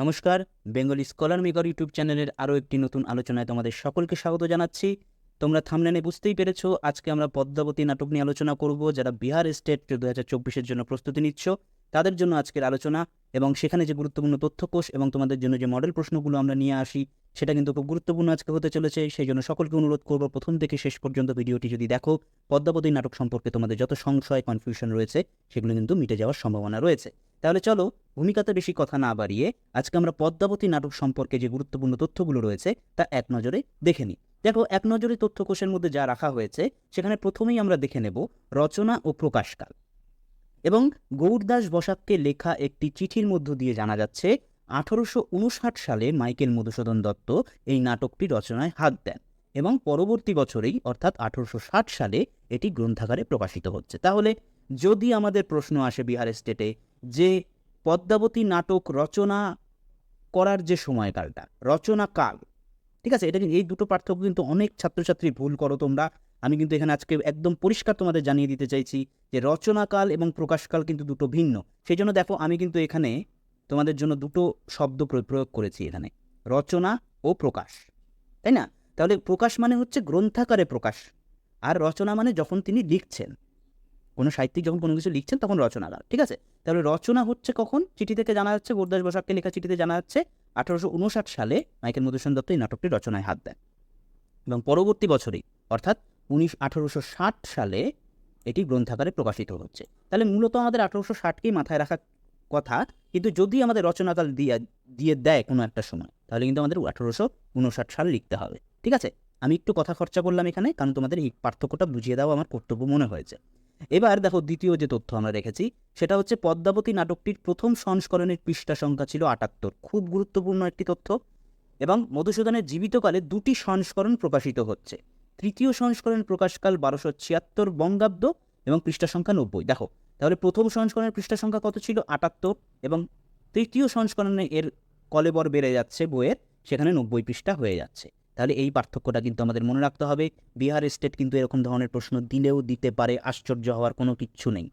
নমস্কার, Bengali scholar maker YouTube চ্যানেলের আরও একটি নতুন আলোচনায় তোমাদের সকলকে স্বাগত জানাচ্ছি। তোমরা থামলেনে বুঝতেই পেরেছ, আজকে আমরা পদ্মাবতী নাটক নিয়ে আলোচনা করব, যারা বিহার স্টেট দু হাজার চব্বিশের জন্য প্রস্তুতি নিচ্ছ, তাদের জন্য আজকের আলোচনা এবং সেখানে যে গুরুত্বপূর্ণ তথ্যকোষ এবং তোমাদের জন্য যে মডেল প্রশ্নগুলো আমরা নিয়ে আসি, সেটা কিন্তু খুব গুরুত্বপূর্ণ আজকে হতে চলেছে, সেই জন্য সকলকে অনুরোধ করব প্রথম থেকে শেষ পর্যন্ত ভিডিওটি যদি দেখো, পদ্মাবতী নাটক সম্পর্কে তোমাদের যত সংশয় কনফিউশন রয়েছে, সেগুলো কিন্তু মিটে যাওয়ার সম্ভাবনা রয়েছে। তাহলে চলো ভূমিকাতে বেশি কথা না বাড়িয়ে আজকে আমরা পদ্মাবতী নাটক সম্পর্কে যে গুরুত্বপূর্ণ তথ্যগুলো রয়েছে তা এক নজরে দেখে নিই। দেখো, এক নজরে তথ্যকোষের মধ্যে যা রাখা হয়েছে, সেখানে প্রথমেই আমরা দেখে নেব রচনা ও প্রকাশকাল। এবং গৌরদাস বসাককে লেখা একটি চিঠির মধ্য দিয়ে জানা যাচ্ছে, আঠারোশো উনষাট সালে মাইকেল মধুসূদন দত্ত এই নাটকটি রচনায় হাত দেন এবং পরবর্তী বছরেই, অর্থাৎ আঠারোশো ষাট সালে, এটি গ্রন্থাগারে প্রকাশিত হচ্ছে। তাহলে যদি আমাদের প্রশ্ন আসে বিহার স্টেটে যে পদ্মাবতী নাটক রচনা করার যে সময়কালটা, রচনা কাল, ঠিক আছে? এটা কিন্তু, এই দুটো পার্থক্য কিন্তু অনেক ছাত্রছাত্রী ভুল করো তোমরা। আমি কিন্তু এখানে আজকে একদম পরিষ্কার তোমাদের জানিয়ে দিতে চাইছি যে রচনাকাল এবং প্রকাশকাল কিন্তু দুটো ভিন্ন। সেই জন্য দেখো, আমি কিন্তু এখানে তোমাদের জন্য দুটো শব্দ প্র- প্রয়োগ করেছি এখানে, রচনা ও প্রকাশ, তাই না? তাহলে প্রকাশ মানে হচ্ছে গ্রন্থাকারে প্রকাশ, আর রচনা মানে যখন তিনি লিখছেন। কোনো সাহিত্যিক যখন কোনো কিছু লিখছেন, তখন রচনাকাল ঠিক আছে? তাহলে রচনা হচ্ছে কখন? চিঠি থেকে জানা যাচ্ছে গোরদাস বসাককে লেখা চিঠিতে জানা যাচ্ছে, আঠারোশো উনষাট সালে মাইকেল মধুসূদন দত্ত এই নাটকটি রচনায় হাত দেন। এবং পরবর্তী বছরেই, অর্থাৎ উনিশ, আঠারোশো ষাট সালে এটি গ্রন্থাকারে প্রকাশিত হচ্ছে। তাহলে মূলত আমাদের আঠারোশো ষাটকেই মাথায় রাখার কথা, কিন্তু যদি আমাদের রচনাকাল দিয়ে দিয়ে দেয় কোনো একটা সময়, তাহলে কিন্তু আমাদের আঠারোশো উনষাট সাল লিখতে হবে, ঠিক আছে? আমি একটু কথা খরচা করলাম এখানে, কারণ তোমাদের এই পার্থক্যটা বুঝিয়ে দেওয়া আমার কর্তব্য মনে হয়েছে। এবার দেখো দ্বিতীয় যে তথ্য আমরা রেখেছি সেটা হচ্ছে পদ্মাবতী নাটকটির প্রথম সংস্করণের পৃষ্ঠা সংখ্যা ছিল আটাত্তর। খুব গুরুত্বপূর্ণ একটি তথ্য এবং মধুসূদনের জীবিতকালে দুটি সংস্করণ প্রকাশিত হচ্ছে। তৃতীয় সংস্করণ প্রকাশকাল বারোশো ছিয়াত্তর বঙ্গাব্দ এবং পৃষ্ঠা সংখ্যা নব্বই। দেখো, তাহলে প্রথম সংস্করণের পৃষ্ঠা সংখ্যা কত ছিল? আটাত্তর এবং তৃতীয় সংস্করণে এর কলেবর বেড়ে যাচ্ছে বইয়ের, সেখানে নব্বই পৃষ্ঠা হয়ে যাচ্ছে। তাহলে এই পার্থক্যটা কিন্তু আমাদের মনে রাখতে হবে। বিহার স্টেট কিন্তু এরকম ধরনের প্রশ্ন দিলেও দিতে পারে, আশ্চর্য হওয়ার কোনো কিচ্ছু নেই।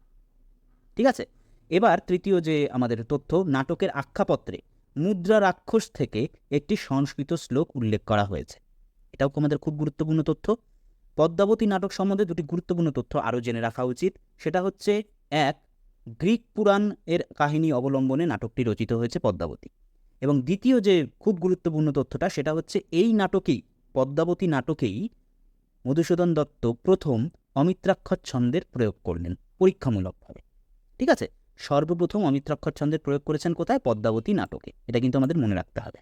ঠিক আছে? এবার তৃতীয় যে আমাদের তথ্য, নাটকের আখ্যাপত্রে মুদ্রা রাক্ষস থেকে একটি সংস্কৃত শ্লোক উল্লেখ করা হয়েছে। এটাও আমাদের খুব গুরুত্বপূর্ণ তথ্য। পদ্মাবতী নাটক সম্বন্ধে দুটি গুরুত্বপূর্ণ তথ্য আরও জেনে রাখা উচিত। সেটা হচ্ছে, এক, গ্রিক পুরাণ এর কাহিনী অবলম্বনে নাটকটি রচিত হয়েছে পদ্মাবতী। এবং দ্বিতীয় যে খুব গুরুত্বপূর্ণ তথ্যটা সেটা হচ্ছে এই নাটকেই, পদ্মাবতী নাটকেই মধুসূদন দত্ত প্রথম অমিত্রাক্ষর ছন্দের প্রয়োগ করলেন পরীক্ষামূলকভাবে ঠিক আছে? সর্বপ্রথম অমিত্রাক্ষর ছন্দের প্রয়োগ করেছেন কোথায়? পদ্মাবতী নাটকে। এটা কিন্তু আমাদের মনে রাখতে হবে।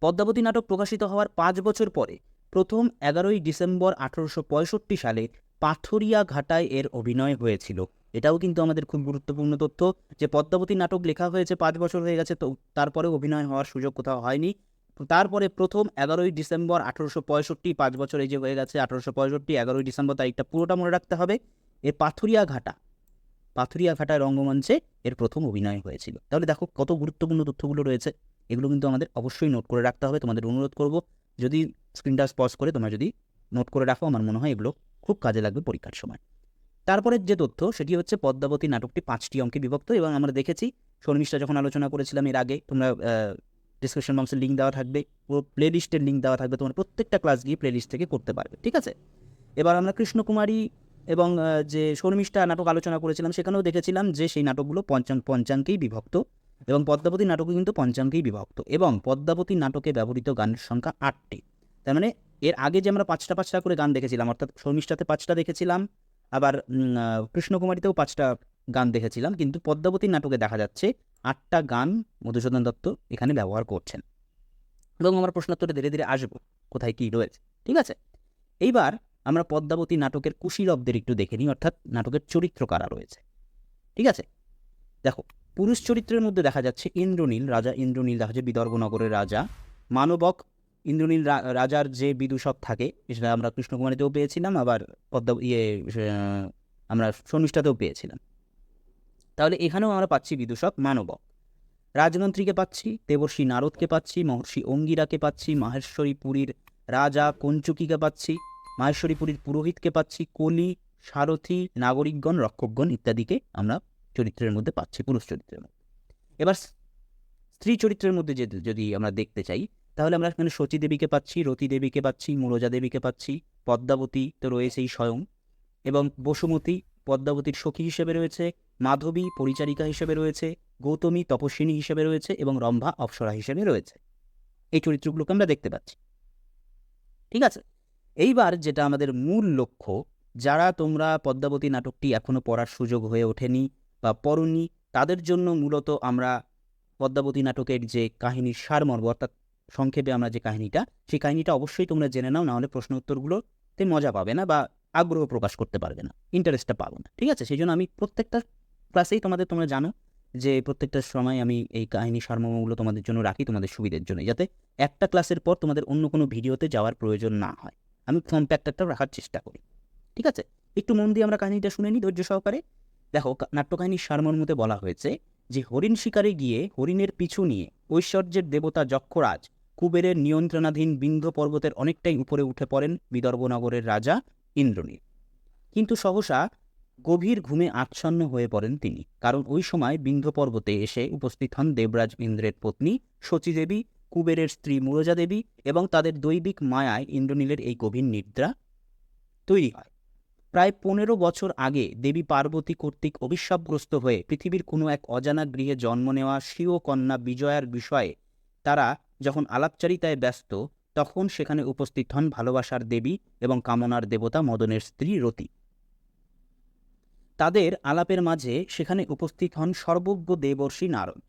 পদ্মাবতী নাটক প্রকাশিত হওয়ার পাঁচ বছর পরে প্রথম এগারোই ডিসেম্বর আঠারোশো পঁয়ষট্টি সালে পাথরিয়া ঘাটায় এর অভিনয় হয়েছিল। এটাও কিন্তু আমাদের খুব গুরুত্বপূর্ণ তথ্য যে পদ্মাবতী নাটক লেখা হয়েছে পাঁচ বছর হয়ে গেছে, তো তারপরে অভিনয় হওয়ার সুযোগ কোথাও হয়নি। তারপরে প্রথম এগারোই ডিসেম্বর আঠারোশো পঁয়ষট্টি, পাঁচ বছর এই যে হয়ে গেছে আঠারোশো পঁয়ষট্টি, এগারোই ডিসেম্বর তারিখটা পুরোটা মনে রাখতে হবে। এর পাথুরিয়া ঘাটা, পাথুরিয়া ঘাটায় রঙ্গমঞ্চে এর প্রথম অভিনয় হয়েছিল। তাহলে দেখো কত গুরুত্বপূর্ণ তথ্যগুলো রয়েছে, এগুলো কিন্তু আমাদের অবশ্যই নোট করে রাখতে হবে। তোমাদের অনুরোধ করব, যদি স্ক্রিনটা পজ করে তোমরা যদি নোট করে রাখো, আমার মনে হয় এগুলো খুব কাজে লাগবে পরীক্ষার সময়। তারপরের যে তথ্য, সেটি হচ্ছে পদ্মাবতী নাটকটি পাঁচটি অঙ্কে বিভক্ত এবং আমরা দেখেছি, শর্মিষ্ঠা যখন আলোচনা করেছিলাম এর আগে, তোমরা ডিসক্রিপশন বক্সের লিঙ্ক দেওয়া থাকবে, পুরো প্লে লিস্টের লিঙ্ক দেওয়া থাকবে, তোমার প্রত্যেকটা ক্লাস গিয়ে প্লে লিস্ট থেকে করতে পারবে, ঠিক আছে? এবার আমরা কৃষ্ণকুমারী এবং যে শর্মিষ্ঠা নাটক আলোচনা করেছিলাম, সেখানেও দেখেছিলাম যে সেই নাটকগুলো পঞ্চাং, পঞ্চাঙ্কেই বিভক্ত এবং পদ্মাবতী নাটকও কিন্তু পঞ্চাঙ্কেই বিভক্ত এবং পদ্মাবতী নাটকে ব্যবহৃত গানের সংখ্যা আটটি। তার মানে এর আগে যে আমরা পাঁচটা পাঁচটা করে গান দেখেছিলাম, অর্থাৎ শর্মিষ্ঠাতে পাঁচটা দেখেছিলাম আবার কৃষ্ণকুমারীতেও পাঁচটা গান দেখেছিলাম, কিন্তু পদ্মাবতী নাটকে দেখা যাচ্ছে আটটা গান মধুসূদন দত্ত এখানে ব্যবহার করছেন। এবং আমরা প্রশ্নোত্তরে ধীরে ধীরে আসব, কোথায় কী রয়েছে, ঠিক আছে? এইবার আমরা পদ্মাবতী নাটকের কুশীলবদের একটু দেখে নিই, অর্থাৎ নাটকের চরিত্র কারা রয়েছে, ঠিক আছে? দেখো, পুরুষ চরিত্রের মধ্যে দেখা যাচ্ছে ইন্দ্রনীল, রাজা ইন্দ্রনীল, দেখা যাচ্ছে বিদর্ভনগরের রাজা, মানবক ইন্দ্রনীল রাজার যে বিদূষক থাকে, সেটা আমরা কৃষ্ণকুমারীতেও পেয়েছিলাম, আবার পদ্মা ইয়ে আমরা শর্মিষ্ঠাতেও পেয়েছিলাম। তাহলে এখানেও আমরা পাচ্ছি বিদূষক মানবক। রাজমন্ত্রীকে পাচ্ছি, দেবর্ষী নারদকে পাচ্ছি, মহর্ষি অঙ্গিরাকে পাচ্ছি, মাহেশ্বরী পুরীর রাজা কঞ্চুকিকে পাচ্ছি, মাহেশ্বরী পুরীর পুরোহিতকে পাচ্ছি, কলি, সারথি, নাগরিকগণ, রক্ষকগণ ইত্যাদিকে আমরা চরিত্রের মধ্যে পাচ্ছি, পুরুষ চরিত্রের মধ্যে। এবার স্ত্রী চরিত্রের মধ্যে যদি আমরা দেখতে চাই তাহলে আমরা এখানে সতী দেবীকে পাচ্ছি, রতি দেবীকে পাচ্ছি মুরজা দেবীকে পাচ্ছি, পদ্মাবতী তো রয়েছেই স্বয়ং এবং বসুমতী পদ্মাবতীর সখী হিসেবে রয়েছে, মাধবী পরিচারিকা হিসেবে রয়েছে, গৌতমী তপস্বিনী হিসেবে রয়েছে এবং রম্ভা অপ্সরা হিসেবে রয়েছে। এই চরিত্রগুলোকে আমরা দেখতে পাচ্ছি। ঠিক আছে? এইবার যেটা আমাদের মূল লক্ষ্য, যারা তোমরা পদ্মাবতী নাটকটি এখনও পড়ার সুযোগ হয়ে ওঠেনি বা পড়নি, তাদের জন্য মূলত আমরা পদ্মাবতী নাটকের যে কাহিনীর সারমর্ম, অর্থাৎ সংক্ষেপে আমরা যে কাহিনীটা, সেই কাহিনীটা অবশ্যই তোমরা জেনে নাও নাহলে প্রশ্ন উত্তরগুলোতে মজা পাবে না বা আগ্রহ প্রকাশ করতে পারবে না ইন্টারেস্টটা পাবো না, ঠিক আছে? সেই জন্য আমি প্রত্যেকটা ক্লাসেই তোমাদের, তোমরা জানো যে প্রত্যেকটা সময় আমি এই কাহিনী সারমর্মগুলো তোমাদের জন্য রাখি, তোমাদের সুবিধের জন্য যাতে একটা ক্লাসের পর তোমাদের অন্য কোনো ভিডিওতে যাওয়ার প্রয়োজন না হয়। আমি কম্প্যাক্ট একটা রাখার চেষ্টা করি, ঠিক আছে? একটু মন দিয়ে আমরা কাহিনীটা শুনে নিই ধৈর্য সহকারে। দেখো নাট্যকাহিনীর সারমর্মতে বলা হয়েছে যে হরিণ শিকারে গিয়ে হরিণের পিছু নিয়ে ঐশ্বর্যের দেবতা যক্ষরাজ কুবেরের নিয়ন্ত্রণাধীন বিন্ধ্য পর্বতের অনেকটাই উপরে উঠে পড়েন বিদর্ভনগরের রাজা ইন্দ্রনীল। কিন্তু সহসা গভীর ঘুমে আচ্ছন্ন হয়ে পড়েন তিনি, কারণ ওই সময় বিন্ধ্য পর্বতে এসে উপস্থিত হন দেবরাজ ইন্দ্রের পত্নী শচীদেবী, কুবেরের স্ত্রী মুরজা দেবী এবং তাদের দৈবিক মায়ায় ইন্দ্রনীলের এই গভীর নিদ্রা তৈরি হয়। প্রায় পনেরো বছর আগে দেবী পার্বতী কর্তৃক অভিশাপগ্রস্ত হয়ে পৃথিবীর কোনো এক অজানা গৃহে জন্ম নেওয়া স্বীয় কন্যা বিজয়ার বিষয়ে তারা যখন আলাপচারিতায় ব্যস্ত, তখন সেখানে উপস্থিত হন ভালোবাসার দেবী এবং কামনার দেবতা মদনের স্ত্রী রতি। তাদের আলাপের মাঝে সেখানে উপস্থিত হন সর্বজ্ঞ দেবর্ষী নারদ।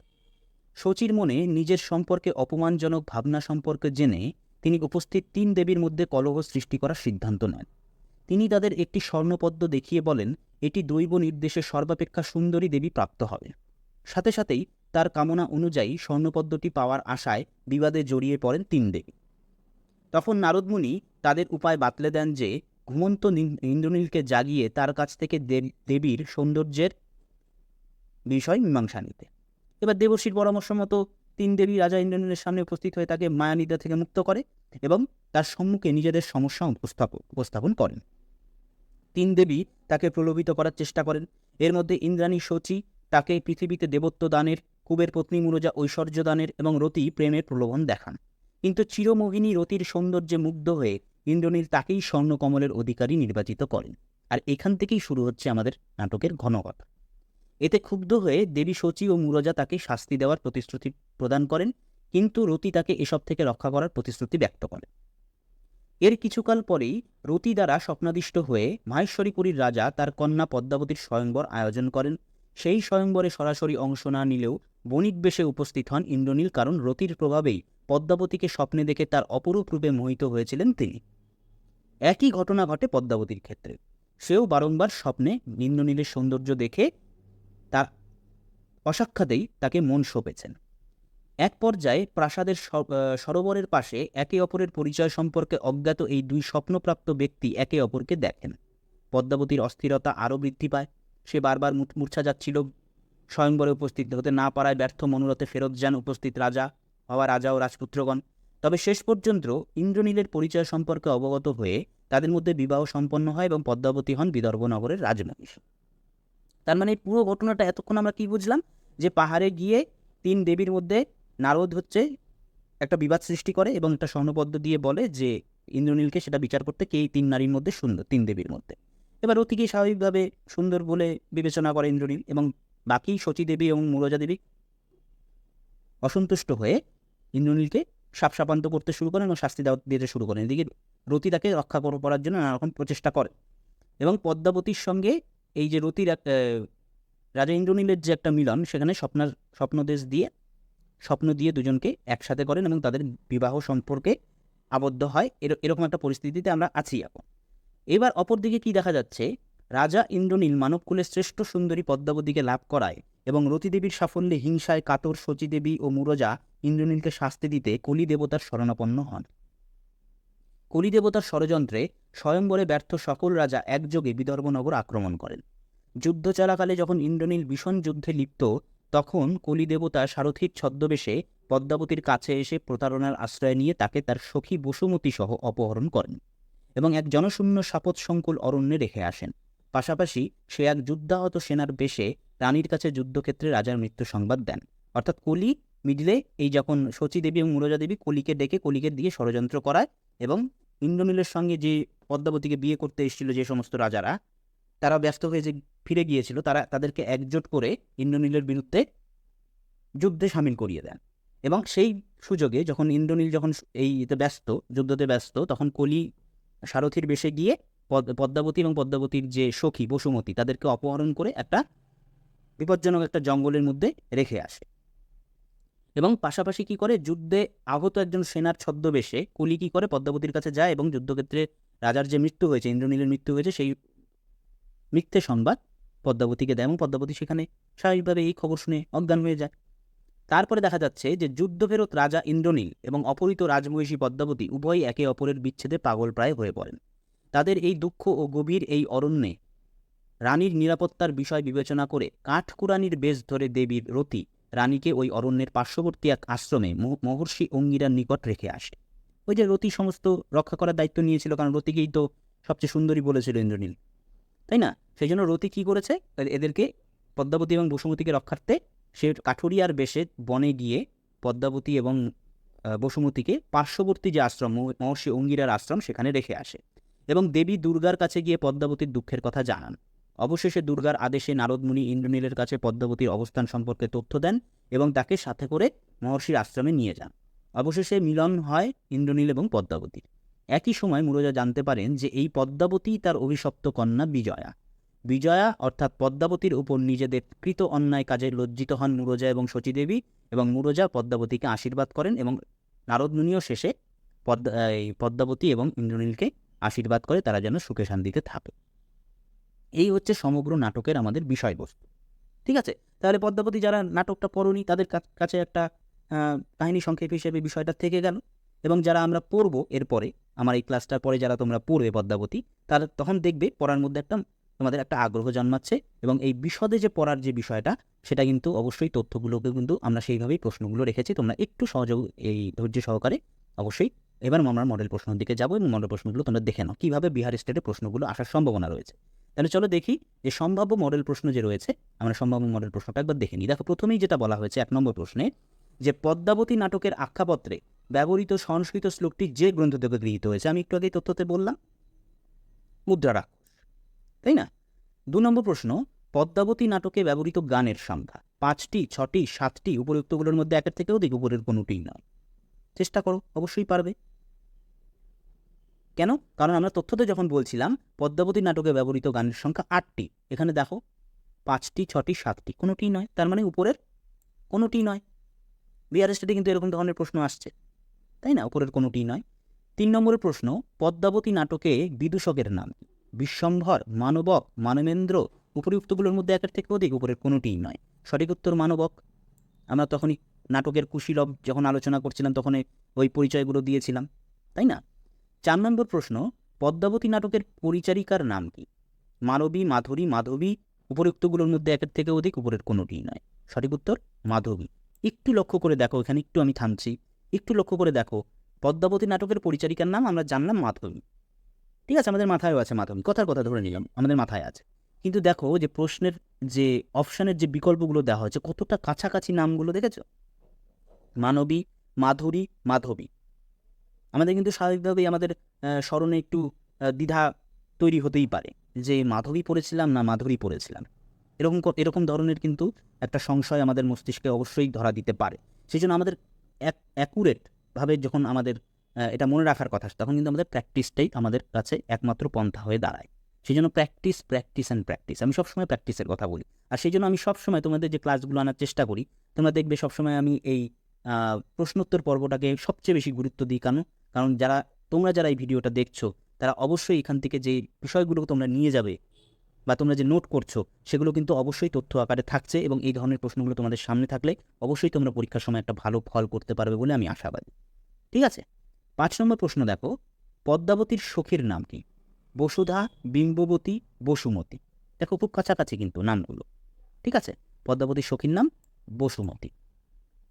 শচীর মনে নিজের সম্পর্কে অপমানজনক ভাবনা সম্পর্কে জেনে তিনি উপস্থিত তিন দেবীর মধ্যে কলহ সৃষ্টি করার সিদ্ধান্ত নেন। তিনি তাদের একটি স্বর্ণপদ্ম দেখিয়ে বলেন, এটি দৈব নির্দেশে সর্বাপেক্ষা সুন্দরী দেবী প্রাপ্ত হবে। সাথে সাথেই তার কামনা অনুযায়ী স্বর্ণপদ্মটি পাওয়ার আশায় বিবাদে জড়িয়ে পড়েন তিন দেবী তখন নারদমুনি তাদের উপায় বাতলে দেন যে, ঘুমন্ত ইন্দ্রনীলকে জাগিয়ে তার কাছ থেকে দেবীর সৌন্দর্যের বিষয় মীমাংসা নিতে। এবার দেবর্ষীর পরামর্শ মতো তিন দেবী রাজা ইন্দ্রনীলের সামনে উপস্থিত হয়ে তাকে মায়ানিদ্রা থেকে মুক্ত করে এবং তার সম্মুখে নিজেদের সমস্যা উপস্থাপন করেন। তিন দেবী তাকে প্রলোভিত করার চেষ্টা করেন। এর মধ্যে ইন্দ্রাণী শচী তাকে পৃথিবীতে দেবত্ব দানের কুবের পত্নী মুরজা ঐশ্বর্য দানের এবং রতি প্রেমের প্রলোভন দেখান। কিন্তু চিরমোহিনী রতির সৌন্দর্যে মুগ্ধ হয়ে ইন্দ্রনীল তাকেই স্বর্ণকমলের অধিকারী নির্বাচিত করেন। আর এখান থেকেই শুরু হচ্ছে আমাদের নাটকের ঘনকথা। এতে ক্ষুব্ধ হয়ে দেবী শচী ও মুরজা তাকে শাস্তি দেওয়ার প্রতিশ্রুতি প্রদান করেন, কিন্তু রতি তাকে এসব থেকে রক্ষা করার প্রতিশ্রুতি ব্যক্ত করে। এর কিছুকাল পরেই রতি দ্বারা স্বপ্নাদিষ্ট হয়ে মাহেশ্বরীপুরীর রাজা তার কন্যা পদ্মাবতীর স্বয়ংবর আয়োজন করেন। সেই স্বয়ংবরে সরাসরি অংশ না নিলেও বণিক বেশে উপস্থিত হন ইন্দ্রনীল কারণ রতির প্রভাবেই পদ্মাবতীকে স্বপ্নে দেখে তার অপরূপ রূপে মোহিত হয়েছিলেন তিনি। একই ঘটনা ঘটে পদ্মাবতীর ক্ষেত্রে। সেও বারংবার স্বপ্নে ইন্দ্রনীলের সৌন্দর্য দেখে তার অসাক্ষাতেই তাকে মন সঁপেছেন। এক পর্যায়ে প্রাসাদের সরোবরের পাশে একে অপরের পরিচয় সম্পর্কে অজ্ঞাত এই দুই স্বপ্নপ্রাপ্ত ব্যক্তি একে অপরকে দেখেন। পদ্মাবতীর অস্থিরতা আরও বৃদ্ধি পায়। সে বারবার মূর্ছা যাচ্ছিল স্বয়ংবরে উপস্থিত। হতে না পারায় ব্যর্থ মনোরথে ফেরত যান উপস্থিত রাজা হওয়া রাজা ও রাজপুত্রগণ। তবে শেষ পর্যন্ত ইন্দ্রনীলের পরিচয় সম্পর্কে অবগত হয়ে তাদের মধ্যে বিবাহ সম্পন্ন হয় এবং পদ্মাবতী হন বিদর্ভ নগরের রাজমহিষী। তার মানে পুরো ঘটনাটা এতক্ষণ আমরা কি বুঝলাম? যে পাহাড়ে গিয়ে তিন দেবীর মধ্যে নারদ হচ্ছে একটা বিবাদ সৃষ্টি করে এবং একটা স্বর্ণপদ্ম দিয়ে বলে যে ইন্দ্রনীলকে সেটা বিচার করতে কে তিন নারীর মধ্যে সুন্দর, তিন দেবীর মধ্যে। এবার অতিকে স্বাভাবিকভাবে সুন্দর বলে বিবেচনা করে ইন্দ্রনীল এবং বাকি সতী দেবী এবং মুরজা দেবী অসন্তুষ্ট হয়ে ইন্দ্রনীলকে সাপসাপান্ত করতে শুরু করেন এবং শাস্তি দেওয়া দিতে শুরু করেন। এদিকে রতি তাকে রক্ষা করার জন্য নানা রকম প্রচেষ্টা করে। এবং পদ্মাবতীর সঙ্গে এই যে রতির রাজা ইন্দ্রনীলের যে একটা মিলন, সেখানে স্বপ্নার, স্বপ্নদেশ দিয়ে, স্বপ্ন দিয়ে দুজনকে একসাথে করেন এবং তাদের বিবাহ সম্পর্কে আবদ্ধ হয়। এর- এরকম একটা পরিস্থিতিতে আমরা আছি এখন। এবার অপরদিকে কি দেখা যাচ্ছে? রাজা ইন্দ্রনীল মানবকুলের শ্রেষ্ঠ সুন্দরী পদ্মাবতীকে লাভ করায় এবং রতিদেবীর সাফল্যে হিংসায় কাতর শচীদেবী ও মুরজা ইন্দ্রনীলকে শাস্তি দিতে কলি দেবতার শরণাপন্ন হন। কলি দেবতার ষড়যন্ত্রে স্বয়ংবরে ব্যর্থ সকল রাজা একযোগে বিদর্ভনগর আক্রমণ করেন। যুদ্ধ চলাকালে যখন ইন্দ্রনীল ভীষণ যুদ্ধে লিপ্ত, তখন কলি দেবতা সারথীর ছদ্মবেশে পদ্মাবতীর কাছে এসে প্রতারণার আশ্রয় নিয়ে তাকে তার সখী বসুমতী সহ অপহরণ করেন এবং এক জনশূন্য সাপত সংকুল অরণ্যে রেখে আসেন। পাশাপাশি সে এক যুদ্ধাহত সেনার বেশে রানীর কাছে যুদ্ধক্ষেত্রে রাজার মৃত্যু সংবাদ দেন। অর্থাৎ কলি মিডিলে এই যখন শচী দেবী এবং মুরজা দেবী কলিকে ডেকে কলিকে দিয়ে ষড়যন্ত্র করায় এবং ইন্দ্রনীলের সঙ্গে যে পদ্মাবতীকে বিয়ে করতে এসেছিল যে সমস্ত রাজারা তারা ব্যস্ত হয়ে যে ফিরে গিয়েছিল, তারা তাদেরকে একজোট করে ইন্দ্রনীলের বিরুদ্ধে যুদ্ধে সামিল করিয়ে দেন। এবং সেই সুযোগে যখন ইন্দ্রনীল যখন এই ব্যস্ত, যুদ্ধতে ব্যস্ত, তখন কলি সারথীর বেশে গিয়ে পদ্মাবতী এবং পদ্মাবতীর যে সখী বসুমতী, তাদেরকে অপহরণ করে একটা বিপজ্জনক একটা জঙ্গলের মধ্যে রেখে আসে। এবং পাশাপাশি কি করে? যুদ্ধে আহত একজন সেনার ছদ্মবেশে কুলি কি করে? পদ্মাবতীর কাছে যায় এবং যুদ্ধক্ষেত্রে রাজার যে মৃত্যু হয়েছে, ইন্দ্রনীলের মৃত্যু হয়েছে, সেই মিথ্যে সংবাদ পদ্মাবতীকে দেয় এবং পদ্মাবতী সেখানে স্বাভাবিকভাবে এই খবর শুনে অজ্ঞান হয়ে যায়। তারপরে দেখা যাচ্ছে যে যুদ্ধফেরত রাজা ইন্দ্রনীল এবং অপহৃত রাজমহিষী পদ্মাবতী উভয়ই একে অপরের বিচ্ছেদে পাগল প্রায় হয়ে পড়েন। তাদের এই দুঃখ ও গভীর এই অরণ্যে রানীর নিরাপত্তার বিষয় বিবেচনা করে কাঠকুরানির বেশ ধরে দেবীর রতি রানীকে ওই অরণ্যের পার্শ্ববর্তী এক আশ্রমে মহর্ষি অঙ্গিরার নিকট রেখে আসে। ওই যে রতি সমস্ত রক্ষা করার দায়িত্ব নিয়েছিল, কারণ রতিকেই তো সবচেয়ে সুন্দরী বলেছিল ইন্দ্রনীল। তাই না? সেই জন্য রতি কী করেছে? এদেরকে পদ্মাবতী এবং বসুমতীকে রক্ষার্থে সে কাঠুরিয়ার বেশে বনে গিয়ে পদ্মাবতী এবং বসুমতীকে পার্শ্ববর্তী যে আশ্রম, মহ- মহর্ষি অঙ্গিরার আশ্রম, সেখানে রেখে আসে। এবং দেবী দুর্গার কাছে গিয়ে পদ্মাবতীর দুঃখের কথা জানান। অবশেষে দুর্গার আদেশে নারদমুনি ইন্দ্রনীলের কাছে পদ্মাবতীর অবস্থান সম্পর্কে তথ্য দেন এবং তাকে সাথে করে মহর্ষির আশ্রমে নিয়ে যান। অবশেষে মিলন হয় ইন্দ্রনীল এবং পদ্মাবতীর। একই সময় মুরজা জানতে পারেন যে এই পদ্মাবতী তার অভিশপ্ত কন্যা বিজয়া। বিজয়া অর্থাৎ পদ্মাবতীর উপর নিজেদের কৃত অন্যায় কাজে লজ্জিত হন মুরজা এবং শচীদেবী এবং মুরজা পদ্মাবতীকে আশীর্বাদ করেন এবং নারদমুনিও শেষে পদ্মা পদ্মাবতী এবং ইন্দ্রনীলকে আশীর্বাদ করে তারা যেন সুখে শান্তিতে থাকে এই হচ্ছে সমগ্র নাটকের আমাদের বিষয়বস্তু। ঠিক আছে? তাহলে পদ্মাবতী যারা নাটকটা পড়নি, তাদের কাছে একটা কাহিনী সংক্ষেপ হিসেবে বিষয়টা থেকে গেল। এবং যারা আমরা পড়ব এরপরে, আমার এই ক্লাসটার পরে যারা তোমরা পড়বে পদ্মাবতী, তারা তখন দেখবে পড়ার মধ্যে একটা, তোমাদের একটা আগ্রহ জন্মাচ্ছে। এবং এই বিশদে যে পড়ার যে বিষয়টা, সেটা কিন্তু অবশ্যই তথ্যগুলোকে কিন্তু আমরা সেইভাবেই প্রশ্নগুলো রেখেছি। তোমরা একটু সহযোগ, এই ধৈর্য সহকারে অবশ্যই এবার আমরা মডেল প্রশ্নের দিকে যাব এবং মডেল প্রশ্নগুলো তোমরা দেখে নাও। কীভাবে বিহার স্টেটে প্রশ্নগুলো আসার সম্ভাবনা রয়েছে? তাহলে চলো দেখি যে সম্ভাব্য মডেল প্রশ্ন যে রয়েছে, আমরা সম্ভাব্য মডেল প্রশ্নটা একবার দেখে নিই। দেখো, প্রথমেই যেটা বলা হয়েছে এক নম্বর প্রশ্নে, যে পদ্মাবতী নাটকের আখ্যাপত্রে ব্যবহৃত সংস্কৃত শ্লোকটি যে গ্রন্থ থেকে গৃহীত হয়েছে, আমি একটু আগেই তথ্যতে বললাম। মুদ্রা রাক্ষস, তাই না? দু নম্বর প্রশ্ন, পদ্মাবতী নাটকে ব্যবহৃত গানের সংখ্যা, পাঁচটি, ছটি, সাতটি উপযুক্তগুলোর মধ্যে একের থেকে অধিক উপরের কোনোটিই নয়। চেষ্টা করো, অবশ্যই পারবে। কেন? কারণ আমরা তথ্যতে যখন বলছিলাম, পদ্মাবতী নাটকে ব্যবহৃত গানের সংখ্যা আটটি। এখানে দেখো, পাঁচটি, ছটি, সাতটি, কোনোটিই নয়। তার মানে উপরের কোনোটিই নয়। বিহার স্টেটে কিন্তু এরকম ধরনের প্রশ্ন আসছে। তাই না? উপরের কোনোটিই নয়। তিন নম্বরের প্রশ্ন, পদ্মাবতী নাটকে বিদূষকের নাম? বিশ্বম্ভর, মানবক, মানবেন্দ্র, উপরিউক্তগুলোর মধ্যে একের থেকে অধিক, উপরের কোনোটিই নয়। সঠিক উত্তর মানবক। আমরা তখনই নাটকের কুশীলব যখন আলোচনা করছিলাম তখন ওই পরিচয়গুলো দিয়েছিলাম। তাই না? চার নম্বর প্রশ্ন, পদ্মাবতী নাটকের পরিচারিকার নাম কি? মানবী, মাধুরী, মাধবী উপরিউক্তগুলোর মধ্যে একের থেকে অধিক, উপরের কোনোটিই নয়। সঠিক উত্তর, মাধবী। একটু লক্ষ্য করে দেখো, এখানে একটু আমি থামছি। একটু লক্ষ্য করে দেখো, পদ্মাবতী নাটকের পরিচারিকার নাম আমরা জানলাম মাধবী। ঠিক আছে, আমাদের মাথায়ও আছে মাধবী, কথার কথা ধরে নিলাম, আমাদের মাথায় আছে। কিন্তু দেখো, যে প্রশ্নের যে অপশানের যে বিকল্পগুলো দেওয়া হয়েছে, কতটা কাছাকাছি নামগুলো দেখেছ? মানবী, মাধুরী, মাধবী। আমাদের কিন্তু স্বাভাবিকভাবেই আমাদের স্মরণে একটু দ্বিধা তৈরি হতেই পারে যে মাধবী পড়েছিলাম না মাধুরী পড়েছিলাম। এরকম এরকম ধরনের কিন্তু একটা সংশয় আমাদের মস্তিষ্কে অবশ্যই ধরা দিতে পারে। সেই জন্য আমাদের অ্যাকুরেটভাবে যখন আমাদের এটা মনে রাখার কথা, তখন কিন্তু আমাদের প্র্যাকটিসটাই আমাদের কাছে একমাত্র পন্থা হয়ে দাঁড়ায়। সেই জন্য প্র্যাকটিস প্র্যাকটিস অ্যান্ড প্র্যাকটিস আমি সবসময় প্র্যাকটিসের কথা বলি। আর সেই জন্য আমি সবসময় তোমাদের যে ক্লাসগুলো আনার চেষ্টা করি, তোমরা দেখবে সবসময় আমি এই প্রশ্নোত্তর পর্বটাকে সবচেয়ে বেশি গুরুত্ব দিই। কেন কারণ যারা, তোমরা যারা এই ভিডিওটা দেখছ, তারা অবশ্যই এখান থেকে যে বিষয়গুলো তোমরা নিয়ে যাবে বা তোমরা যে নোট করছ, সেগুলো কিন্তু অবশ্যই তথ্য আকারে থাকছে এবং এই ধরনের প্রশ্নগুলো তোমাদের সামনে থাকলে অবশ্যই তোমরা পরীক্ষার সময় একটা ভালো ফল করতে পারবে বলে আমি আশাবাদী। ঠিক আছে? পাঁচ নম্বর প্রশ্ন দেখো, পদ্মাবতীর সখীর নাম কি? বসুধা, বিম্ববতী, বসুমতী। দেখো খুব কাছাকাছি কিন্তু নামগুলো। ঠিক আছে? পদ্মাবতীর সখীর নাম বসুমতী।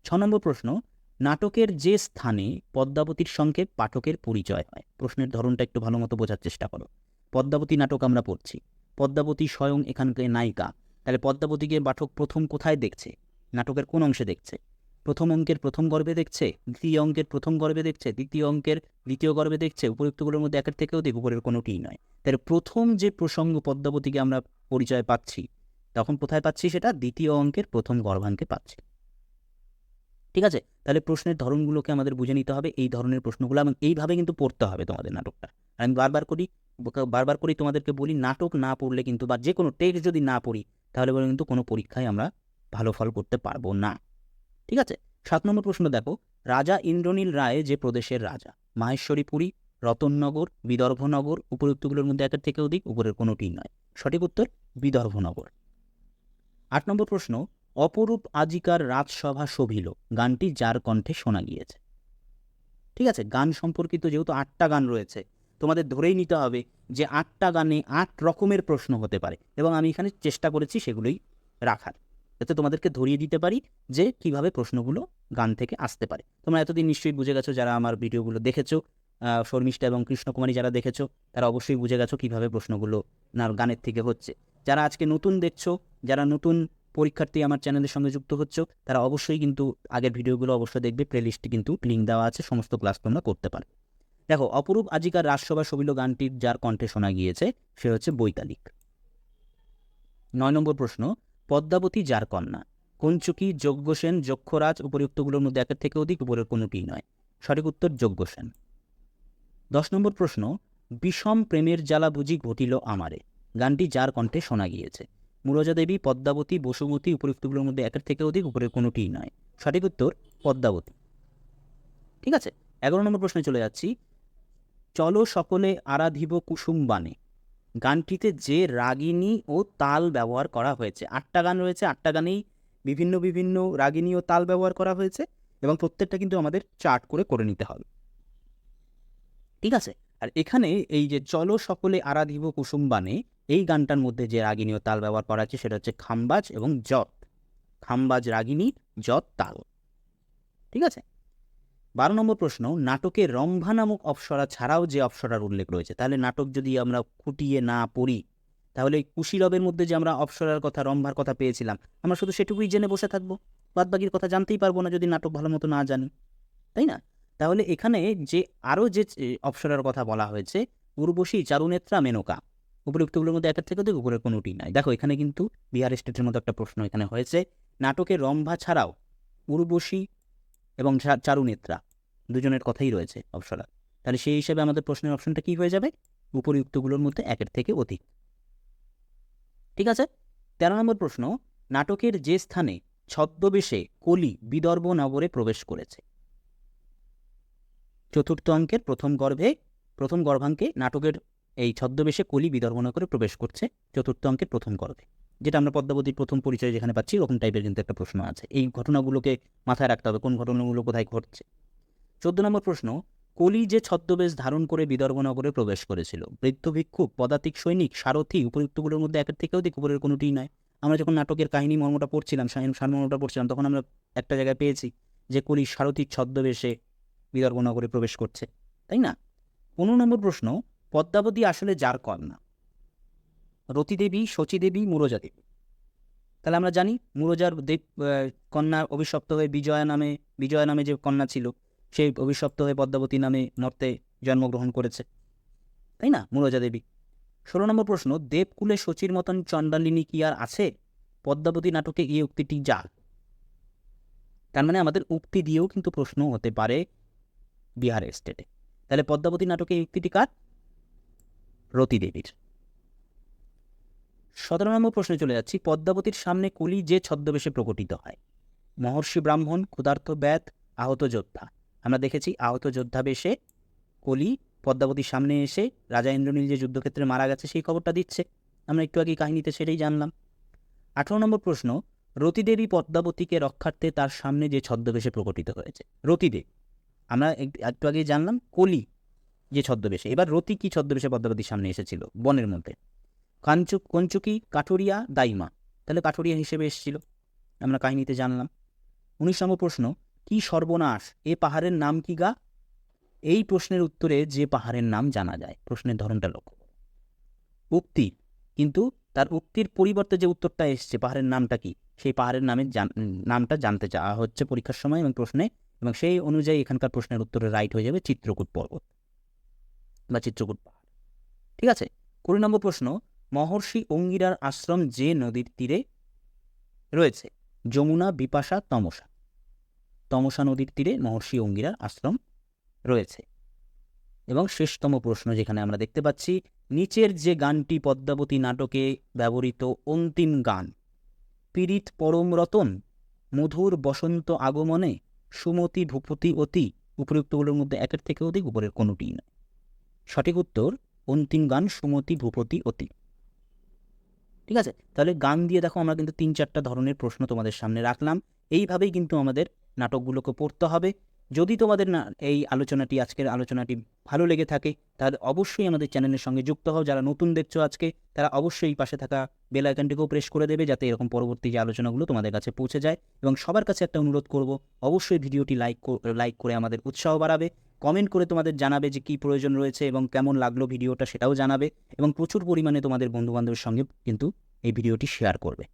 ছ নম্বর প্রশ্ন নাটকের যে স্থানে পদ্মাবতীর সঙ্গে পাঠকের পরিচয় হয়। প্রশ্নের ধরনটা একটু ভালো মতো বোঝার চেষ্টা করো। পদ্মাবতী নাটক আমরা পড়ছি। পদ্মাবতী স্বয়ং এখানকার নায়িকা। তাহলে পদ্মাবতীকে পাঠক প্রথম কোথায় দেখছে? নাটকের কোন অংশে দেখছে? প্রথম অঙ্কের প্রথম গর্বে দেখছে? দ্বিতীয় অঙ্কের প্রথম গর্বে দেখছে? দ্বিতীয় অঙ্কের দ্বিতীয় গর্বে দেখছে? উপযুক্তগুলোর মধ্যে একের থেকেও দিক উপরের কোনোটিই নয়। তাহলে প্রথম যে প্রসঙ্গ পদ্মাবতীকে আমরা পরিচয় পাচ্ছি, তখন কোথায় পাচ্ছি সেটা? দ্বিতীয় অঙ্কের প্রথম গর্ভাঙ্কে পাচ্ছি। ঠিক আছে? তাহলে প্রশ্নের ধরনগুলোকে আমাদের বুঝে নিতে হবে, এই ধরনের প্রশ্নগুলো এবং এইভাবে কিন্তু পড়তে হবে তোমাদের নাটকটা। আমি বারবার করি বারবার করি তোমাদেরকে বলি, নাটক না পড়লে কিন্তু বা যে কোনো টেক্সট যদি না পড়ি, তাহলে বলে কিন্তু কোনো পরীক্ষায় আমরা ভালো ফল করতে পারব না। ঠিক আছে? সাত নম্বর প্রশ্ন দেখো, রাজা ইন্দ্রনীল রায় যে প্রদেশের রাজা, মাহেশ্বরীপুরী, রতননগর, বিদর্ভনগর উপযুক্তগুলোর মধ্যে একের থেকে অধিক, উপরের কোনোটি নয়। সঠিক উত্তর, বিদর্ভনগর। আট নম্বর প্রশ্ন অপরূপ আজিকার রাজসভা শোভিল। গানটি যার কণ্ঠে শোনা গিয়েছে। ঠিক আছে, গান সম্পর্কিত যেহেতু আটটা গান রয়েছে, তোমাদের ধরেই নিতে হবে যে আটটা গানে আট রকমের প্রশ্ন হতে পারে এবং আমি এখানে চেষ্টা করেছি সেগুলোই রাখার। যাতে তোমাদেরকে ধরিয়ে দিতে পারি যে কীভাবে প্রশ্নগুলো গান থেকে আসতে পারে। তোমরা এতদিন নিশ্চয়ই বুঝে গেছো যারা আমার ভিডিওগুলো দেখেছ শর্মিষ্ঠা এবং কৃষ্ণকুমারী যারা দেখেছ, তারা অবশ্যই বুঝে গেছো কীভাবে প্রশ্নগুলো না গানের থেকে হচ্ছে। যারা আজকে নতুন দেখছ, যারা নতুন পরীক্ষার্থী আমার চ্যানেলের সঙ্গে যুক্ত হচ্ছ, তারা অবশ্যই কিন্তু আগের ভিডিওগুলো অবশ্যই দেখবে প্লেলিস্টে কিন্তু লিঙ্ক দেওয়া আছে, সমস্ত ক্লাস তোমরা করতে পারো। দেখো, অপরূপ আজিকার রাজসভা সবিল গানটির যার কণ্ঠে শোনা গিয়েছে, সে হচ্ছে বৈতালিক। নয় নম্বর প্রশ্ন, পদ্মাবতী যার কন্যা? কঞ্চুকি যজ্ঞসেন যক্ষরাজ উপযুক্তগুলোর মধ্যে একের থেকে অধিক উপরের কোনোটিই নয়? সঠিক উত্তর যজ্ঞসেন দশ নম্বর প্রশ্ন, বিষম প্রেমের জ্বালা বুঝি ঘটিল আমারে? গানটি যার কণ্ঠে শোনা গিয়েছে? মুরজা দেবী পদ্মাবতী, বসুমতী উপযুক্তগুলোর মধ্যে একের থেকে অধিক উপরের কোনোটিই নয় সঠিক উত্তর, পদ্মাবতী। ঠিক আছে? এগারো নম্বর প্রশ্নে চলে যাচ্ছি। চলো সকলে আরাধিব কুসুম বানে গানটিতে যে রাগিনী ও তাল ব্যবহার করা হয়েছে, আটটা গান রয়েছে, আটটা গানেই বিভিন্ন বিভিন্ন রাগিনী ও তাল ব্যবহার করা হয়েছে এবং প্রত্যেকটা কিন্তু আমাদের চার্ট করে করে নিতে হবে। ঠিক আছে? আর এখানে এই যে চলো সকলে আরাধিব কুসুম বানে এই গানটার মধ্যে যে রাগিনী ও তাল ব্যবহার করা আছে সেটা হচ্ছে খাম্বাজ এবং জত। খাম্বাজ রাগিনী জত, তাল। ঠিক আছে? বারো নম্বর প্রশ্ন, নাটকে রম্ভা নামক অপ্সরা ছাড়াও যে অপ্সরার উল্লেখ রয়েছে, তাহলে নাটক যদি আমরা খুঁটিয়ে না পড়ি, তাহলে এই কুশীলবের মধ্যে যে আমরা অপ্সরার কথা, রম্ভার কথা পেয়েছিলাম, আমরা শুধু সেটুকুই জেনে বসে থাকব? বাদ বাকির কথা জানতেই পারব না যদি নাটক ভালো মতো না জানি। তাই না? তাহলে এখানে যে আরও যে অপ্সরার কথা বলা হয়েছে, উর্বশী চারুনেত্রা মেনকা। উপযুক্তগুলোর মধ্যে একের থেকে অধিক উপরের কোনোটি নাই। দেখো, এখানে কিন্তু বিহার স্টেটের মতো একটা প্রশ্ন এখানে হয়েছে। নাটকে রম্ভা ছাড়াও উর্বশী এবং চারুনেত্রা দুজনের কথাই রয়েছে অপসরা তাহলে সেই হিসাবে আমাদের প্রশ্নের অপশনটা কি হয়ে যাবে? উপরিউক্তগুলোর মধ্যে একের থেকে অধিক। ঠিক আছে? তেরো নম্বর প্রশ্ন, নাটকের যে স্থানে ছদ্মবেশে কলি বিদর্ভ নগরে প্রবেশ করেছে। চতুর্থ অঙ্কের প্রথম গর্ভে, প্রথম গর্ভাঙ্কে নাটকের এই ছদ্মবেশে কলি বিদর্ভ নগরে প্রবেশ করছে চতুর্থ অঙ্কের প্রথম গর্ভে। যেটা আমরা পদ্মাবতীর প্রথম পরিচয় যেখানে পাচ্ছি, ওরকম টাইপের কিন্তু একটা প্রশ্ন আছে। এই ঘটনাগুলোকে মাথায় রাখতে হবে, কোন ঘটনাগুলো কোথায় ঘটছে? চোদ্দ নম্বর প্রশ্ন, কলি যে ছদ্মবেশ ধারণ করে বিদর্ভনগরে প্রবেশ করেছিল, বৃদ্ধ ভিক্ষুক, পদাতিক সৈনিক, সারথি, উপযুক্তগুলোর মধ্যে একের থেকে অধিক উপরের কোনোটিই নয়। আমরা যখন নাটকের কাহিনী মর্মটা পড়ছিলাম সারমর্মটা পড়ছিলাম, তখন আমরা একটা জায়গায় পেয়েছি যে কলি সারথির ছদ্মবেশে বিদর্ভনগরে প্রবেশ করছে। তাই না? পনেরো নম্বর প্রশ্ন পদ্মাবতী আসলে যার কন্যা। রতিদেবী শচীদেবী মুরজা দেবী। তাহলে আমরা জানি মুরজার দেব কন্যা অভিশপ্ত হয়ে বিজয়া নামে বিজয়া নামে যে কন্যা ছিল, সেই অভিশপ্ত হয়ে পদ্মাবতী নামে নর্তে জন্মগ্রহণ করেছে। তাই না, মুরজা দেবী? ষোলো নম্বর প্রশ্ন, দেবকুলে শচীর মতন চণ্ডালিনী কি আর আছে? পদ্মাবতী নাটকে এই উক্তিটি যা তার মানে আমাদের উক্তি দিয়েও কিন্তু প্রশ্ন হতে পারে বিহার স্টেটে তাহলে পদ্মাবতী নাটকে এই উক্তিটি কার? রতি দেবীর সতেরো নম্বর প্রশ্নে চলে যাচ্ছি, পদ্মাবতীর সামনে কলি যে ছদ্মবেশে প্রকটিত হয়। মহর্ষি ব্রাহ্মণ, ক্ষুধার্ত ব্যাত, আহত যোদ্ধা। আমরা দেখেছি আহত যোদ্ধা বেশে কলি পদ্মাবতীর সামনে এসে রাজা ইন্দ্রনীল যে যুদ্ধক্ষেত্রে মারা গেছে সেই খবরটা দিচ্ছে। আমরা একটু আগে কাহিনীতে সেটাই জানলাম। আঠারো নম্বর প্রশ্ন, রতিদেবী পদ্মাবতীকে রক্ষার্থে তার সামনে যে ছদ্মবেশে প্রকটিত হয়েছে। রতিদেব, আমরা একটু আগেই জানলাম, কলি যে ছদ্মবেশে। এবার রতি কি ছদ্মবেশে পদ্মাবতীর সামনে এসেছিল? বনের মধ্যে। কাঞ্চুক কঞ্চুকি, কাঠুরিয়া, দাইমা। তাহলে কাঠুরিয়া হিসেবে এসেছিল। আমরা কাহিনীতে জানলাম। উনিশ নম্বর প্রশ্ন, কি সর্বনাশ? এ পাহাড়ের নাম কি গা? এই প্রশ্নের উত্তরে যে পাহাড়ের নাম জানা যায়। প্রশ্নের ধরনটা লক্ষ্য উক্তি, কিন্তু তার উক্তির পরিবর্তে যে উত্তরটা এসছে, পাহাড়ের নামটা কি? সেই পাহাড়ের নামে জান- নামটা জানতে চাওয়া হচ্ছে পরীক্ষার সময় এবং প্রশ্নে। এবং সেই অনুযায়ী এখানকার প্রশ্নের উত্তরে রাইট হয়ে যাবে চিত্রকূট পর্বত। বা চিত্রকূট পাহাড়। ঠিক আছে? কুড়ি নম্বর প্রশ্ন, মহর্ষি অঙ্গিরার আশ্রম যে নদীর তীরে রয়েছে? যমুনা, বিপাশা, তমসা। তমসা নদীর তীরে মহর্ষি অঙ্গিরার আশ্রম রয়েছে। এবং শেষতম প্রশ্ন যেখানে আমরা দেখতে পাচ্ছি, নিচের যে গানটি পদ্মাবতী নাটকে ব্যবহৃত অন্তিম গান, পীড়িত পরম রতন, মধুর বসন্ত আগমনে সুমতি ভূপতি অতি উপযুক্তগুলোর মধ্যে একের থেকে অধিক, উপরের কোনোটিই নয়। সঠিক উত্তর, অন্তিম গান সুমতি, ভূপতি, অতি। ঠিক আছে? তাহলে গান দিয়ে দেখো আমরা কিন্তু তিন চারটা ধরনের প্রশ্ন তোমাদের সামনে রাখলাম। এইভাবেই কিন্তু আমাদের নাটকগুলোকে পড়তে হবে। যদি তোমাদের না এই আলোচনাটি, আজকের আলোচনাটি ভালো লেগে থাকে, তাহলে অবশ্যই আমাদের চ্যানেলের সঙ্গে যুক্ত হও। যারা নতুন দেখছ আজকে, তারা অবশ্যই পাশে থাকা বেল আইকনটিকেও প্রেস করে দেবে যাতে এরকম পরবর্তী যে আলোচনাগুলো তোমাদের কাছে পৌঁছে যায়। এবং সবার কাছে একটা অনুরোধ করব, অবশ্যই ভিডিওটি লাইক লাইক করে আমাদের উৎসাহ বাড়াবে। কমেন্ট করে তোমাদের জানাবে যে কী প্রয়োজন রয়েছে এবং কেমন লাগল ভিডিওটা সেটাও জানাবে এবং প্রচুর পরিমাণে তোমাদের বন্ধুবান্ধবের সঙ্গে কিন্তু এই ভিডিওটি শেয়ার করবে।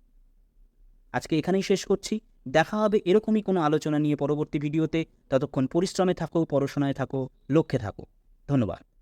আজকে এখানেই শেষ করছি। দেখা হবে। এরকমই কোনো আলোচনা নিয়ে পরবর্তী ভিডিওতে। ততক্ষণ পরিশ্রমে থাকো, পড়াশোনায় থাকো, লক্ষ্যে থাকো। ধন্যবাদ।